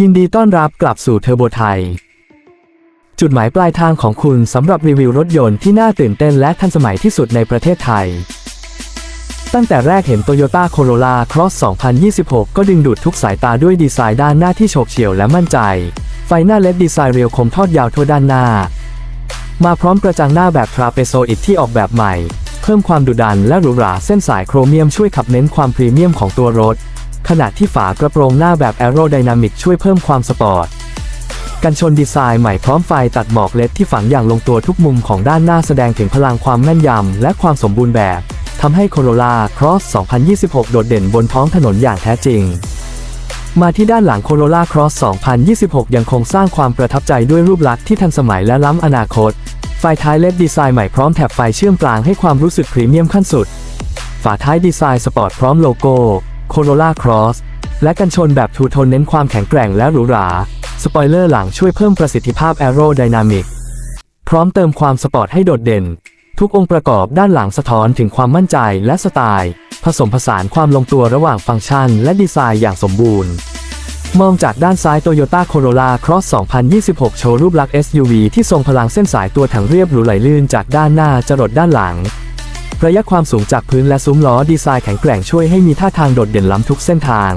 ยินดีต้อนรับกลับสู่เทอร์โบไทย จุดหมายปลายทางของคุณสำหรับรีวิวรถยนต์ที่น่าตื่นเต้นและทันสมัยที่สุดในประเทศไทย ตั้งแต่แรกเห็น Toyota Corolla Cross 2026 ก็ดึงดูดทุกสายตาด้วยดีไซน์ด้านหน้าที่โฉบเฉี่ยวและมั่นใจ ไฟหน้าเล็ดดีไซน์เรียวคมทอดยาวทั่วด้านหน้า มาพร้อมกระจังหน้าแบบทราเปโซอิดที่ออกแบบใหม่ เพิ่มความดุดันและหรูหราเส้นสายโครเมียมช่วยขับเน้นความพรีเมียมของตัวรถ ขณะที่ฝากระโปรงหน้าแบบแอโรไดนามิกช่วยเพิ่มความสปอร์ต กันชนดีไซน์ใหม่พร้อมไฟตัดหมอกเล็ดที่ฝังอย่างลงตัวทุกมุมของด้านหน้าแสดงถึงพลังความแม่นยำและความสมบูรณ์แบบทำให้ Corolla Cross 2026 โดดเด่นบนท้องถนนอย่างแท้จริง มาที่ด้านหลัง Corolla Cross 2026 ยังคงสร้างความประทับใจด้วยรูปลักษณ์ที่ทันสมัยและล้ำอนาคต ไฟท้ายเล็ดดีไซน์ใหม่พร้อมแถบไฟเชื่อมกลางให้ความรู้สึกพรีเมียมขั้นสุด ฝาท้ายดีไซน์สปอร์ตพร้อมโลโก้ Corolla Cross และกันชนแบบทูโทนเน้นความแข็งแกร่งและหรูหรา สปอยเลอร์หลังช่วยเพิ่มประสิทธิภาพแอโรไดนามิกพร้อมเติมความสปอร์ตให้โดดเด่น ทุกองค์ประกอบด้านหลังสะท้อนถึงความมั่นใจและสไตล์ ผสมผสานความลงตัวระหว่างฟังก์ชันและดีไซน์อย่างสมบูรณ์ มองจากด้านซ้าย Toyota Corolla Cross 2026 โชว์รูปลักษณ์ SUV ที่ทรงพลังเส้นสายตัวถังเรียบหรูไหลลื่นจากด้านหน้าจรดด้านหลัง ระยะความสูงจากพื้นและซุ้มล้อดีไซน์แข็งแกร่งช่วยให้มีท่าทางโดดเด่นล้ำทุกเส้นทาง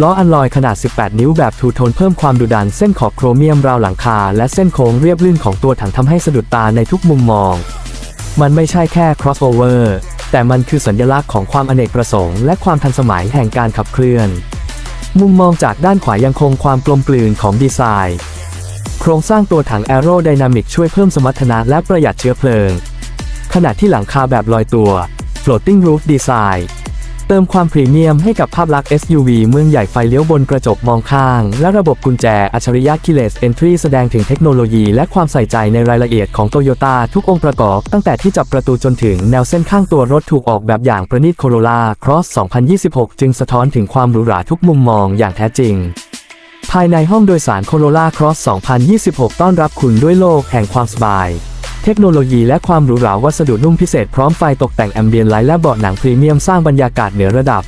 ล้ออันลอยขนาด 18 นิ้วแบบทูโทนเพิ่มความดุดันเส้นขอบโครเมียมราวหลังคา และเส้นโค้งเรียบลื่นของตัวถังทำให้สะดุดตาในทุกมุมมอง มันไม่ใช่แค่ crossover แต่มันคือสัญลักษณ์ของความอเนกประสงค์และความทันสมัยแห่งการขับเคลื่อน มุมมองจากด้านขวายังคงความกลมกลืนของดีไซน์ โครงสร้างตัวถังแอโรไดนามิกช่วยเพิ่มสมรรถนะและประหยัดเชื้อเพลิง ขณะที่หลังคาแบบลอยตัว floating roof design เติมความพรีเมียมให้กับภาพลักษณ์ SUV เมืองใหญ่ไฟเลี้ยวบนกระจกมองข้าง และระบบกุญแจอัจฉริยะ Keyless Entry แสดงถึงเทคโนโลยีและความใส่ใจในรายละเอียดของโตโยต้าทุกองค์ประกอบ ตั้งแต่ที่จับประตูจนถึงแนวเส้นข้างตัวรถถูกออกแบบอย่างประณีต Corolla Cross 2026 จึงสะท้อนถึงความหรูหราทุกมุมมองอย่างแท้จริงภายในห้องโดยสาร Corolla Cross 2026 ต้อนรับคุณด้วยโลกแห่งความสบาย เทคโนโลยีและความหรูหราวัสดุนุ่มพิเศษพร้อมไฟตกแต่งแอมเบียนไลท์และเบาะหนังพรีเมียมสร้างบรรยากาศเหนือระดับ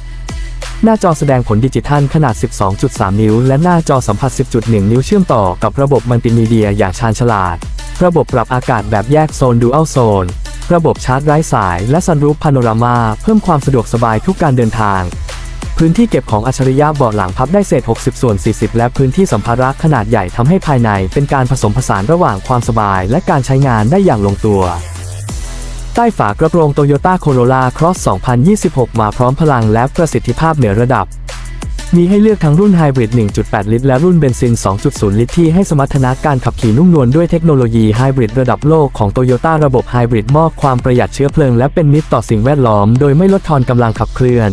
หน้าจอแสดงผลดิจิทัลขนาด 12.3 นิ้ว และหน้าจอสัมผัส 10.1 นิ้วเชื่อมต่อกับระบบมัลติมีเดียอย่างชาญฉลาด ระบบปรับอากาศแบบแยกโซนดูอัลโซน ระบบชาร์จไร้สาย และซันรูฟพาโนรามาเพิ่มความสะดวกสบายทุกการเดินทาง พื้นที่เก็บของอัจฉริยะเบาะหลังพับได้เศษ 60 ส่วน 40 และพื้นที่สัมภาระขนาดใหญ่ทำให้ภายในเป็นการผสมผสานระหว่างความสบายและการใช้งานได้อย่างลงตัว ใต้ฝากระโปรง Toyota Corolla Cross 2026 มาพร้อมพลังและประสิทธิภาพเหนือระดับ มีให้เลือกทั้งรุ่นไฮบริด 1.8 ลิตร และรุ่นเบนซิน 2.0 ลิตรที่ให้สมรรถนะการขับขี่นุ่มนวลด้วยเทคโนโลยีไฮบริดระดับโลกของ Toyota ระบบไฮบริดมอบความประหยัดเชื้อเพลิงและเป็นมิตรต่อสิ่งแวดล้อม โดยไม่ลดทอนกำลังขับเคลื่อน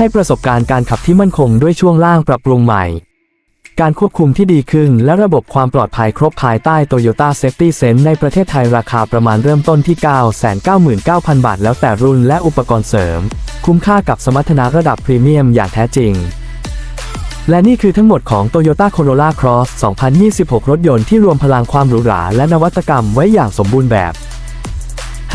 ให้ประสบการณ์การขับที่มั่นคงด้วยช่วงล่างปรับปรุงใหม่ การควบคุมที่ดีขึ้นและระบบความปลอดภัยครบภายใต้ Toyota Safety Sense ในประเทศไทยราคาประมาณเริ่มต้นที่ 999,000 บาท แล้วแต่รุ่นและอุปกรณ์เสริม คุ้มค่ากับสมรรถนะระดับพรีเมียมอย่างแท้จริงและนี่คือทั้งหมดของ Toyota Corolla Cross 2026 รถยนต์ที่รวมพลังความหรูหราและนวัตกรรมไว้อย่างสมบูรณ์แบบ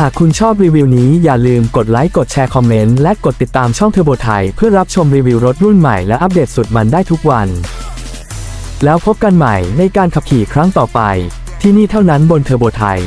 หากคุณชอบรีวิวนี้อย่าลืมกดไลค์กดแชร์คอมเมนต์และกดติดตามช่องเทอร์โบไทยเพื่อรับชมรีวิวรถรุ่นใหม่และอัปเดตสุดมันได้ทุกวัน แล้วพบกันใหม่ในการขับขี่ครั้งต่อไป ที่นี่เท่านั้นบนเทอร์โบไทย